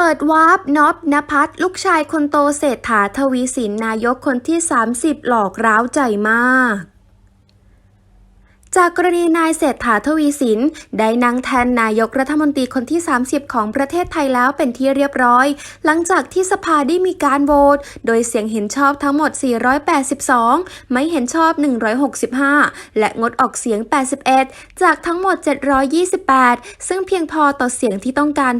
เปิดวาร์ปน็อบนภัสลูกชายคนโตเศรษฐาทวีสินนายกคนที่ 30 หลอกร้าวใจมาก จากกรณีนายเศรษฐาทวีสิน ได้นั่งแทนนายกรัฐมนตรีคนที่ 30 ของประเทศไทยแล้วเป็นที่เรียบร้อย หลังจากที่สภาได้มีการโหวตโดยเสียงเห็นชอบทั้งหมด 482 ไม่เห็นชอบ 165 และงดออกเสียง 81 จากทั้งหมด 728 ซึ่งเพียงพอต่อเสียงที่ต้องการ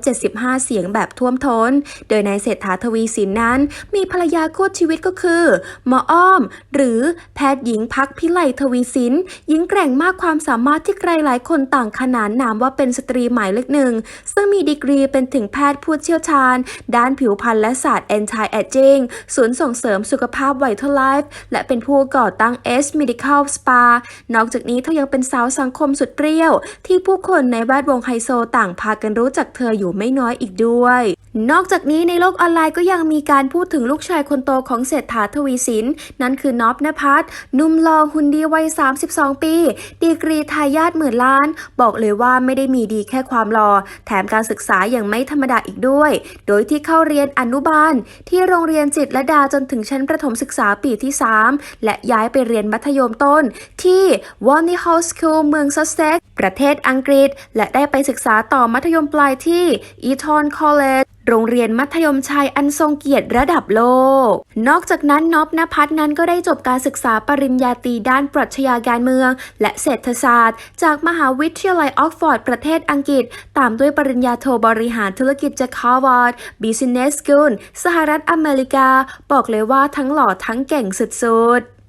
375 เสียงแบบท่วมท้น โดยนายเศรษฐาทวีสินนั้น มีภรรยาคู่ชีวิตก็คือหมออ้อม หรือแพทย์หญิงพักพิไลทวีสินหญิงแกร่งมากความสามารถที่ใครหลายคนต่างขนานนามว่าเป็นสตรีหมายเลขหนึ่ง ซึ่งมีดีกรีเป็นถึงแพทย์ผู้เชี่ยวชาญ ด้านผิวพรรณและศาสตร์ anti aging ศูนย์ส่งเสริมสุขภาพ Vital Life และเป็นผู้ก่อตั้ง S Medical Spa นอกจากนี้เธอยังเป็นสาวสังคมสุดเปรี้ยว ที่ผู้คนในแวดวงไฮโซต่างพากันรู้จักเธออยู่ไม่น้อยอีกด้วย นอกจากนี้ในโลกออนไลน์ก็ยังมีการพูดถึงลูกชายคนโตของเศรษฐาทวีสิน นั่นคือน็อบนภัสนุ่มหล่อหุ่นดีวัย 32 ปี ดีกรีทายาทหมื่นล้าน บอกเลยว่าไม่ได้มีดีแค่ความหล่อแถมการศึกษาอย่างไม่ธรรมดาอีกด้วย โดยที่เข้าเรียนอนุบาล ที่โรงเรียนจิตรดาจนถึงชั้นประถมศึกษาปีที่ 3 และย้ายไปเรียนมัธยมต้น ที่ w a r n e y Hall School เมืองซัสเซ็กประเทศอังกฤษ และได้ไปศึกษาต่อมัธยมปลายที่ Eton College โรงเรียนมัธยมชายอันทรงเกียรติระดับโลก นอกจากนั้นนบนภัสนั้นก็ได้จบการศึกษาปริญญาตรีด้านปรัชญาการเมือง และเศรษฐศาสตร์ จากมหาวิทยาลัยออกฟอร์ดประเทศอังกฤษ ตามด้วยปริญญาโทบริหารธุรกิจจาก Harvard Business School สหรัฐอเมริกา บอกเลยว่าทั้งหล่อทั้งเก่งสุดๆ